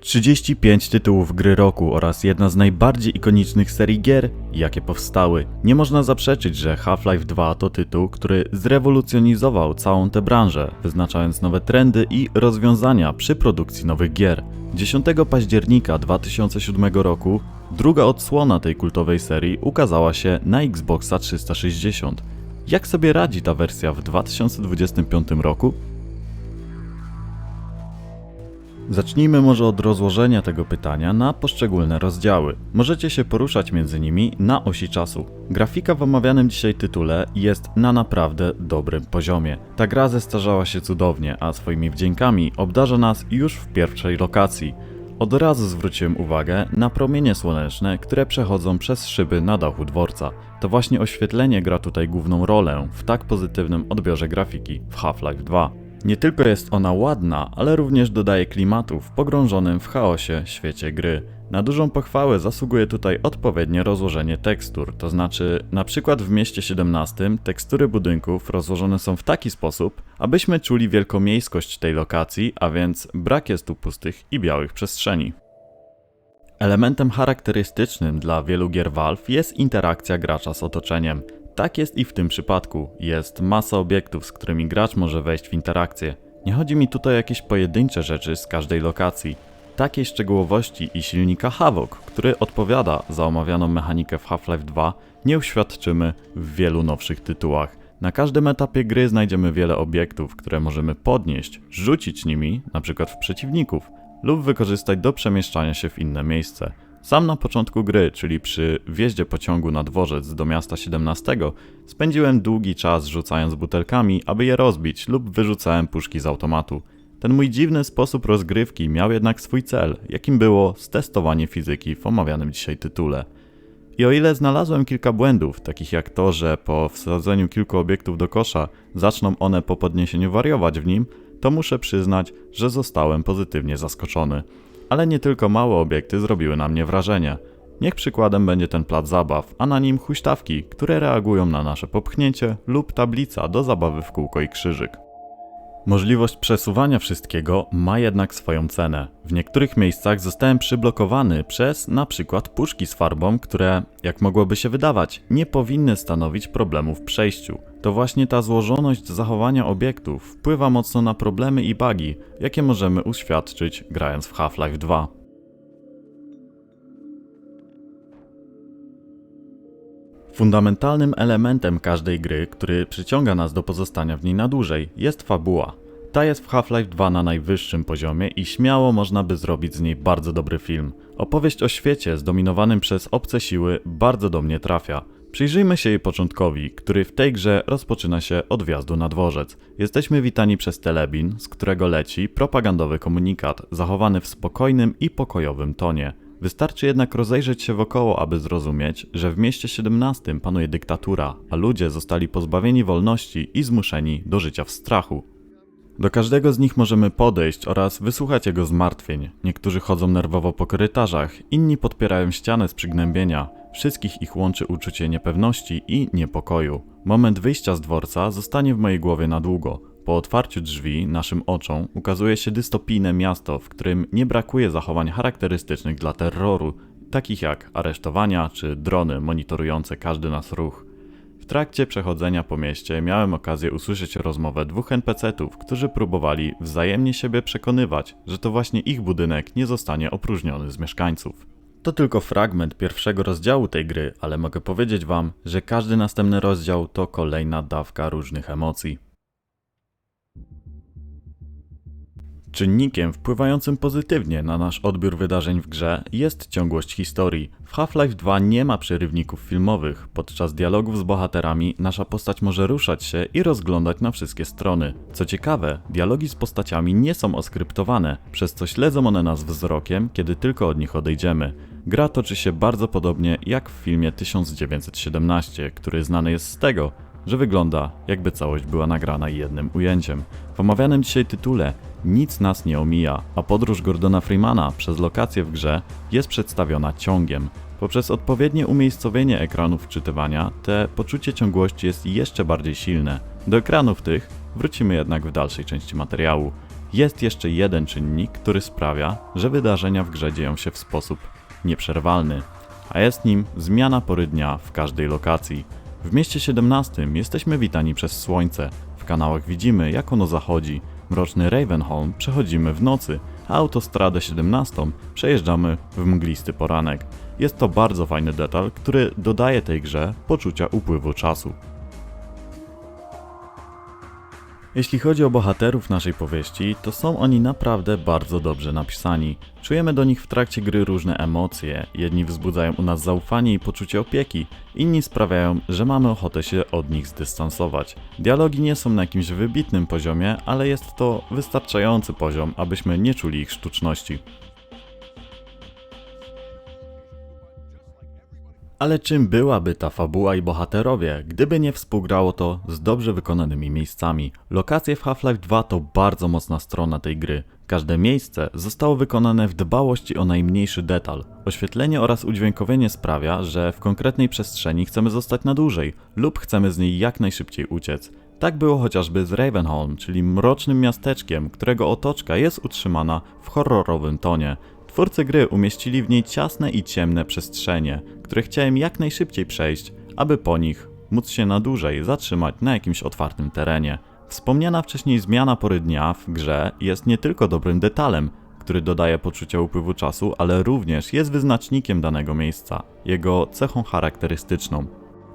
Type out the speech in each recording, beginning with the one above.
35 tytułów gry roku oraz jedna z najbardziej ikonicznych serii gier, jakie powstały. Nie można zaprzeczyć, że Half-Life 2 to tytuł, który zrewolucjonizował całą tę branżę, wyznaczając nowe trendy i rozwiązania przy produkcji nowych gier. 10 października 2007 roku druga odsłona tej kultowej serii ukazała się na Xboxa 360. Jak sobie radzi ta wersja w 2025 roku? Zacznijmy może od rozłożenia tego pytania na poszczególne rozdziały. Możecie się poruszać między nimi na osi czasu. Grafika w omawianym dzisiaj tytule jest na naprawdę dobrym poziomie. Ta gra zestarzała się cudownie, a swoimi wdziękami obdarza nas już w pierwszej lokacji. Od razu zwróciłem uwagę na promienie słoneczne, które przechodzą przez szyby na dachu dworca. To właśnie oświetlenie gra tutaj główną rolę w tak pozytywnym odbiorze grafiki w Half-Life 2. Nie tylko jest ona ładna, ale również dodaje klimatu w pogrążonym w chaosie świecie gry. Na dużą pochwałę zasługuje tutaj odpowiednie rozłożenie tekstur, to znaczy na przykład w mieście 17 tekstury budynków rozłożone są w taki sposób, abyśmy czuli wielkomiejskość tej lokacji, a więc brak jest tu pustych i białych przestrzeni. Elementem charakterystycznym dla wielu gier Valve jest interakcja gracza z otoczeniem. Tak jest i w tym przypadku. Jest masa obiektów, z którymi gracz może wejść w interakcję. Nie chodzi mi tutaj o jakieś pojedyncze rzeczy z każdej lokacji. Takiej szczegółowości i silnika Havok, który odpowiada za omawianą mechanikę w Half-Life 2, nie uświadczymy w wielu nowszych tytułach. Na każdym etapie gry znajdziemy wiele obiektów, które możemy podnieść, rzucić nimi, np. w przeciwników, lub wykorzystać do przemieszczania się w inne miejsce. Sam na początku gry, czyli przy wjeździe pociągu na dworzec do miasta 17, spędziłem długi czas rzucając butelkami, aby je rozbić, lub wyrzucałem puszki z automatu. Ten mój dziwny sposób rozgrywki miał jednak swój cel, jakim było stestowanie fizyki w omawianym dzisiaj tytule. I o ile znalazłem kilka błędów, takich jak to, że po wsadzeniu kilku obiektów do kosza zaczną one po podniesieniu wariować w nim, to muszę przyznać, że zostałem pozytywnie zaskoczony. Ale nie tylko małe obiekty zrobiły na mnie wrażenie. Niech przykładem będzie ten plac zabaw, a na nim huśtawki, które reagują na nasze popchnięcie lub tablica do zabawy w kółko i krzyżyk. Możliwość przesuwania wszystkiego ma jednak swoją cenę. W niektórych miejscach zostałem przyblokowany przez na przykład puszki z farbą, które, jak mogłoby się wydawać, nie powinny stanowić problemu w przejściu. To właśnie ta złożoność zachowania obiektów wpływa mocno na problemy i bugi, jakie możemy uświadczyć grając w Half-Life 2. Fundamentalnym elementem każdej gry, który przyciąga nas do pozostania w niej na dłużej, jest fabuła. Ta jest w Half-Life 2 na najwyższym poziomie i śmiało można by zrobić z niej bardzo dobry film. Opowieść o świecie zdominowanym przez obce siły bardzo do mnie trafia. Przyjrzyjmy się jej początkowi, który w tej grze rozpoczyna się od wjazdu na dworzec. Jesteśmy witani przez telebin, z którego leci propagandowy komunikat, zachowany w spokojnym i pokojowym tonie. Wystarczy jednak rozejrzeć się wokoło, aby zrozumieć, że w mieście 17 panuje dyktatura, a ludzie zostali pozbawieni wolności i zmuszeni do życia w strachu. Do każdego z nich możemy podejść oraz wysłuchać jego zmartwień. Niektórzy chodzą nerwowo po korytarzach, inni podpierają ścianę z przygnębienia. Wszystkich ich łączy uczucie niepewności i niepokoju. Moment wyjścia z dworca zostanie w mojej głowie na długo. Po otwarciu drzwi naszym oczom ukazuje się dystopijne miasto, w którym nie brakuje zachowań charakterystycznych dla terroru, takich jak aresztowania czy drony monitorujące każdy nas ruch. Trakcie przechodzenia po mieście miałem okazję usłyszeć rozmowę dwóch NPC-ów, którzy próbowali wzajemnie siebie przekonywać, że to właśnie ich budynek nie zostanie opróżniony z mieszkańców. To tylko fragment pierwszego rozdziału tej gry, ale mogę powiedzieć Wam, że każdy następny rozdział to kolejna dawka różnych emocji. Czynnikiem wpływającym pozytywnie na nasz odbiór wydarzeń w grze jest ciągłość historii. W Half-Life 2 nie ma przerywników filmowych. Podczas dialogów z bohaterami nasza postać może ruszać się i rozglądać na wszystkie strony. Co ciekawe, dialogi z postaciami nie są oskryptowane, przez co śledzą one nas wzrokiem, kiedy tylko od nich odejdziemy. Gra toczy się bardzo podobnie jak w filmie 1917, który znany jest z tego, że wygląda jakby całość była nagrana jednym ujęciem. W omawianym dzisiaj tytule nic nas nie omija, a podróż Gordona Freemana przez lokacje w grze jest przedstawiona ciągiem. Poprzez odpowiednie umiejscowienie ekranów wczytywania, te poczucie ciągłości jest jeszcze bardziej silne. Do ekranów tych wrócimy jednak w dalszej części materiału. jest jeszcze jeden czynnik, który sprawia, że wydarzenia w grze dzieją się w sposób nieprzerwalny, a jest nim zmiana pory dnia w każdej lokacji. W mieście 17 jesteśmy witani przez słońce, w kanałach widzimy jak ono zachodzi, mroczny Ravenholm przechodzimy w nocy, a autostradę 17 przejeżdżamy w mglisty poranek. Jest to bardzo fajny detal, który dodaje tej grze poczucia upływu czasu. Jeśli chodzi o bohaterów naszej powieści, to są oni naprawdę bardzo dobrze napisani. Czujemy do nich w trakcie gry różne emocje. Jedni wzbudzają u nas zaufanie i poczucie opieki, inni sprawiają, że mamy ochotę się od nich zdystansować. Dialogi nie są na jakimś wybitnym poziomie, ale jest to wystarczający poziom, abyśmy nie czuli ich sztuczności. Ale czym byłaby ta fabuła i bohaterowie, gdyby nie współgrało to z dobrze wykonanymi miejscami? Lokacje w Half-Life 2 to bardzo mocna strona tej gry. Każde miejsce zostało wykonane w dbałości o najmniejszy detal. Oświetlenie oraz udźwiękowienie sprawia, że w konkretnej przestrzeni chcemy zostać na dłużej lub chcemy z niej jak najszybciej uciec. Tak było chociażby z Ravenholm, czyli mrocznym miasteczkiem, którego otoczka jest utrzymana w horrorowym tonie. Twórcy gry umieścili w niej ciasne i ciemne przestrzenie, które chciałem jak najszybciej przejść, aby po nich móc się na dłużej zatrzymać na jakimś otwartym terenie. Wspomniana wcześniej zmiana pory dnia w grze jest nie tylko dobrym detalem, który dodaje poczucia upływu czasu, ale również jest wyznacznikiem danego miejsca, jego cechą charakterystyczną.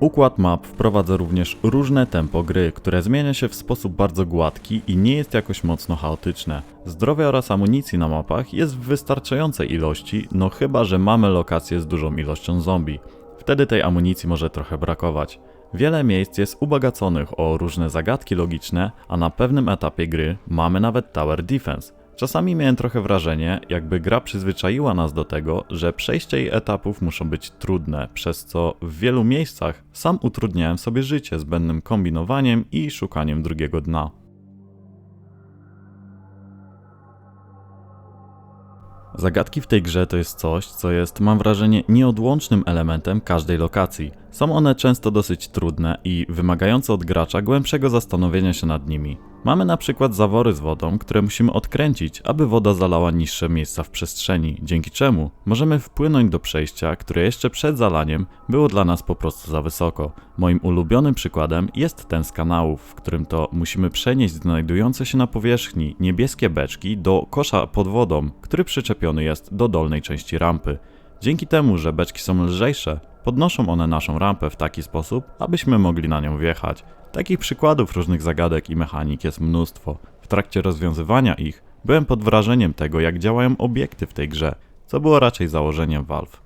Układ map wprowadza również różne tempo gry, które zmienia się w sposób bardzo gładki i nie jest jakoś mocno chaotyczne. Zdrowia oraz amunicji na mapach jest w wystarczającej ilości, no chyba, że mamy lokacje z dużą ilością zombie. Wtedy tej amunicji może trochę brakować. Wiele miejsc jest ubogaconych o różne zagadki logiczne, a na pewnym etapie gry mamy nawet Tower Defense. Czasami miałem trochę wrażenie, jakby gra przyzwyczaiła nas do tego, że przejście jej etapów muszą być trudne, przez co w wielu miejscach sam utrudniałem sobie życie zbędnym kombinowaniem i szukaniem drugiego dna. Zagadki w tej grze to jest coś, co jest, mam wrażenie, nieodłącznym elementem każdej lokacji. Są one często dosyć trudne i wymagające od gracza głębszego zastanowienia się nad nimi. Mamy na przykład zawory z wodą, które musimy odkręcić, aby woda zalała niższe miejsca w przestrzeni, dzięki czemu możemy wpłynąć do przejścia, które jeszcze przed zalaniem było dla nas po prostu za wysoko. Moim ulubionym przykładem jest ten z kanałów, w którym to musimy przenieść znajdujące się na powierzchni niebieskie beczki do kosza pod wodą, który przyczepiony jest do dolnej części rampy. Dzięki temu, że beczki są lżejsze, podnoszą one naszą rampę w taki sposób, abyśmy mogli na nią wjechać. Takich przykładów różnych zagadek i mechanik jest mnóstwo. W trakcie rozwiązywania ich byłem pod wrażeniem tego, jak działają obiekty w tej grze, co było raczej założeniem Valve.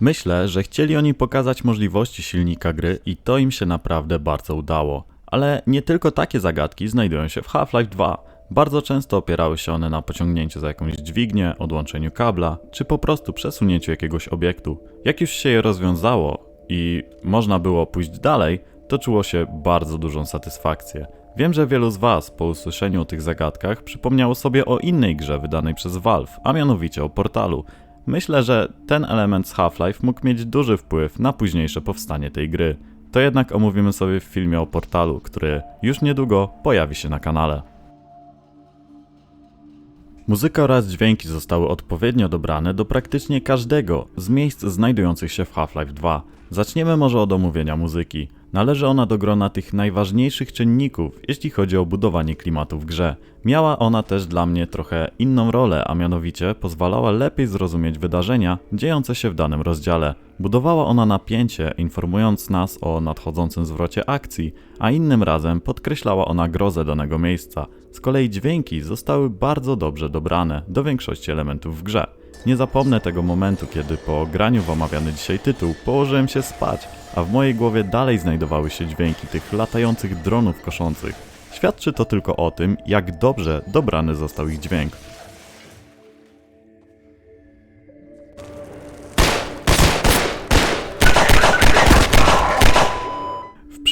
Myślę, że chcieli oni pokazać możliwości silnika gry i to im się naprawdę bardzo udało. Ale nie tylko takie zagadki znajdują się w Half-Life 2. Bardzo często opierały się one na pociągnięciu za jakąś dźwignię, odłączeniu kabla, czy po prostu przesunięciu jakiegoś obiektu. Jak już się je rozwiązało i można było pójść dalej, to czuło się bardzo dużą satysfakcję. Wiem, że wielu z Was po usłyszeniu o tych zagadkach przypomniało sobie o innej grze wydanej przez Valve, a mianowicie o Portalu. Myślę, że ten element z Half-Life mógł mieć duży wpływ na późniejsze powstanie tej gry. To jednak omówimy sobie w filmie o Portalu, który już niedługo pojawi się na kanale. Muzyka oraz dźwięki zostały odpowiednio dobrane do praktycznie każdego z miejsc znajdujących się w Half-Life 2. Zaczniemy może od omówienia muzyki. Należy ona do grona tych najważniejszych czynników, jeśli chodzi o budowanie klimatu w grze. Miała ona też dla mnie trochę inną rolę, a mianowicie pozwalała lepiej zrozumieć wydarzenia dziejące się w danym rozdziale. Budowała ona napięcie, informując nas o nadchodzącym zwrocie akcji, a innym razem podkreślała ona grozę danego miejsca. Z kolei dźwięki zostały bardzo dobrze dobrane do większości elementów w grze. Nie zapomnę tego momentu, kiedy po graniu w omawiany dzisiaj tytuł położyłem się spać, a w mojej głowie dalej znajdowały się dźwięki tych latających dronów koszących. Świadczy to tylko o tym, jak dobrze dobrany został ich dźwięk.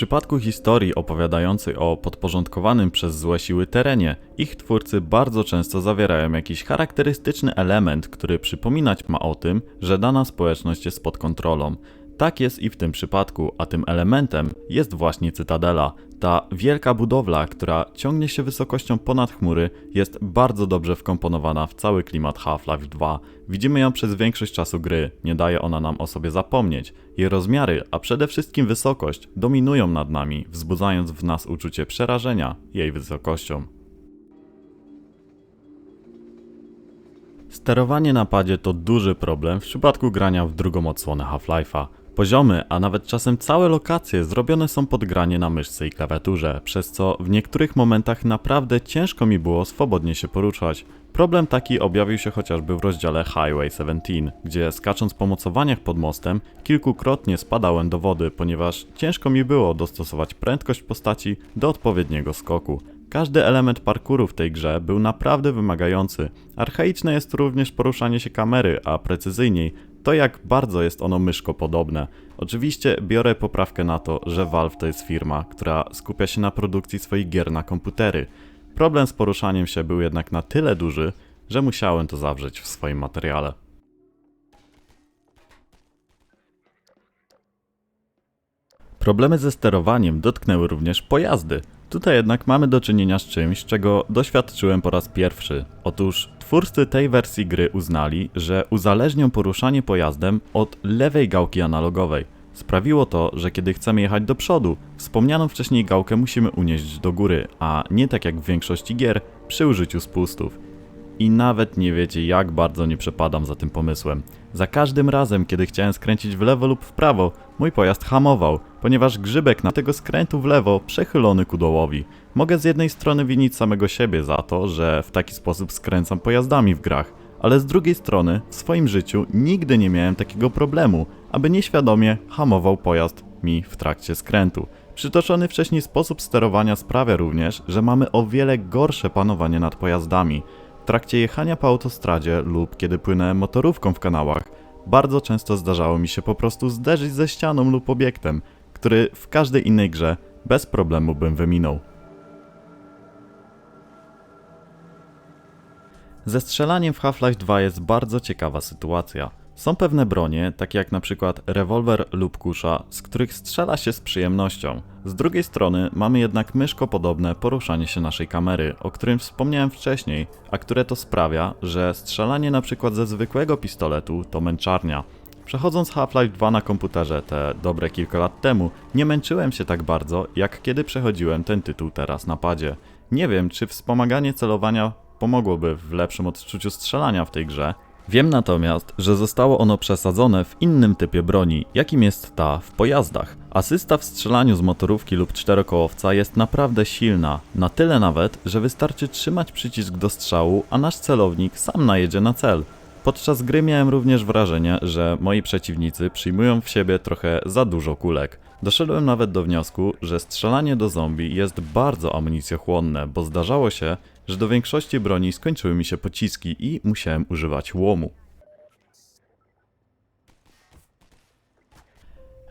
Przypadku historii opowiadającej o podporządkowanym przez złe siły terenie, ich twórcy bardzo często zawierają jakiś charakterystyczny element, który przypominać ma o tym, że dana społeczność jest pod kontrolą. Tak jest i w tym przypadku, a tym elementem jest właśnie Cytadela. Ta wielka budowla, która ciągnie się wysokością ponad chmury, jest bardzo dobrze wkomponowana w cały klimat Half-Life 2. Widzimy ją przez większość czasu gry, nie daje ona nam o sobie zapomnieć. Jej rozmiary, a przede wszystkim wysokość, dominują nad nami, wzbudzając w nas uczucie przerażenia jej wysokością. Sterowanie na padzie to duży problem w przypadku grania w drugą odsłonę Half-Life'a. Poziomy, a nawet czasem całe lokacje zrobione są pod granie na myszce i klawiaturze, przez co w niektórych momentach naprawdę ciężko mi było swobodnie się poruszać. Problem taki objawił się chociażby w rozdziale Highway 17, gdzie skacząc po mocowaniach pod mostem, kilkukrotnie spadałem do wody, ponieważ ciężko mi było dostosować prędkość postaci do odpowiedniego skoku. Każdy element parkouru w tej grze był naprawdę wymagający. Archaiczne jest również poruszanie się kamery, a precyzyjniej to jak bardzo jest ono myszko podobne. Oczywiście biorę poprawkę na to, że Valve to jest firma, która skupia się na produkcji swoich gier na komputery. Problem z poruszaniem się był jednak na tyle duży, że musiałem to zawrzeć w swoim materiale. Problemy ze sterowaniem dotknęły również pojazdy. Tutaj jednak mamy do czynienia z czymś, czego doświadczyłem po raz pierwszy. Otóż twórcy tej wersji gry uznali, że uzależnią poruszanie pojazdem od lewej gałki analogowej. Sprawiło to, że kiedy chcemy jechać do przodu, wspomnianą wcześniej gałkę musimy unieść do góry, a nie tak jak w większości gier przy użyciu spustów. I nawet nie wiecie, jak bardzo nie przepadam za tym pomysłem. Za każdym razem, kiedy chciałem skręcić w lewo lub w prawo, mój pojazd hamował, ponieważ grzybek na tego skrętu w lewo przechylony ku dołowi. Mogę z jednej strony winić samego siebie za to, że w taki sposób skręcam pojazdami w grach, ale z drugiej strony w swoim życiu nigdy nie miałem takiego problemu, aby nieświadomie hamował pojazd mi w trakcie skrętu. Przytoczony wcześniej sposób sterowania sprawia również, że mamy o wiele gorsze panowanie nad pojazdami. W trakcie jechania po autostradzie lub kiedy płynąłem motorówką w kanałach, bardzo często zdarzało mi się po prostu zderzyć ze ścianą lub obiektem, który w każdej innej grze bez problemu bym wyminął. Ze strzelaniem w Half-Life 2 jest bardzo ciekawa sytuacja. Są pewne bronie, takie jak na przykład rewolwer lub kusza, z których strzela się z przyjemnością. Z drugiej strony mamy jednak myszko podobne poruszanie się naszej kamery, o którym wspomniałem wcześniej, a które to sprawia, że strzelanie na przykład ze zwykłego pistoletu to męczarnia. Przechodząc Half-Life 2 na komputerze te dobre kilka lat temu, nie męczyłem się tak bardzo, jak kiedy przechodziłem ten tytuł teraz na padzie. Nie wiem, czy wspomaganie celowania pomogłoby w lepszym odczuciu strzelania w tej grze. Wiem natomiast, że zostało ono przesadzone w innym typie broni, jakim jest ta w pojazdach. Asysta w strzelaniu z motorówki lub czterokołowca jest naprawdę silna, na tyle nawet, że wystarczy trzymać przycisk do strzału, a nasz celownik sam najedzie na cel. Podczas gry miałem również wrażenie, że moi przeciwnicy przyjmują w siebie trochę za dużo kulek. Doszedłem nawet do wniosku, że strzelanie do zombie jest bardzo amunicjochłonne, bo zdarzało się, że do większości broni skończyły mi się pociski i musiałem używać łomu.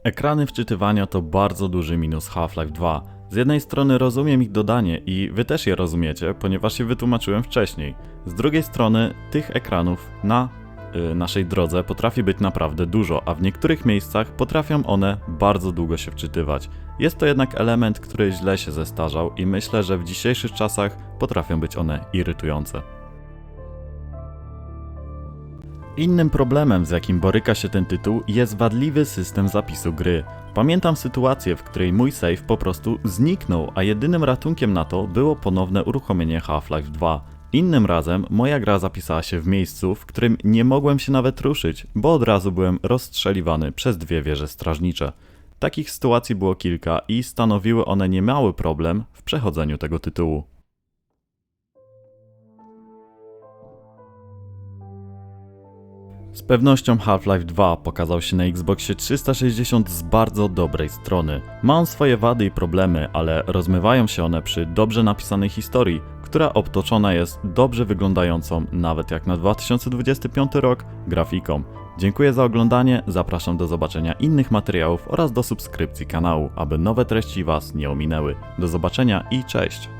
Ekrany wczytywania to bardzo duży minus Half-Life 2. Z jednej strony rozumiem ich dodanie i wy też je rozumiecie, ponieważ je wytłumaczyłem wcześniej. Z drugiej strony tych ekranów na naszej drodze potrafi być naprawdę dużo, a w niektórych miejscach potrafią one bardzo długo się wczytywać. Jest to jednak element, który źle się zestarzał i myślę, że w dzisiejszych czasach potrafią być one irytujące. Innym problemem, z jakim boryka się ten tytuł, jest wadliwy system zapisu gry. Pamiętam sytuację, w której mój save po prostu zniknął, a jedynym ratunkiem na to było ponowne uruchomienie Half-Life 2. Innym razem moja gra zapisała się w miejscu, w którym nie mogłem się nawet ruszyć, bo od razu byłem rozstrzeliwany przez dwie wieże strażnicze. Takich sytuacji było kilka i stanowiły one niemały problem w przechodzeniu tego tytułu. Z pewnością Half-Life 2 pokazał się na Xboxie 360 z bardzo dobrej strony. Ma on swoje wady i problemy, ale rozmywają się one przy dobrze napisanej historii, która obtoczona jest dobrze wyglądającą, nawet jak na 2025 rok, grafiką. Dziękuję za oglądanie, zapraszam do zobaczenia innych materiałów oraz do subskrypcji kanału, aby nowe treści Was nie ominęły. Do zobaczenia i cześć!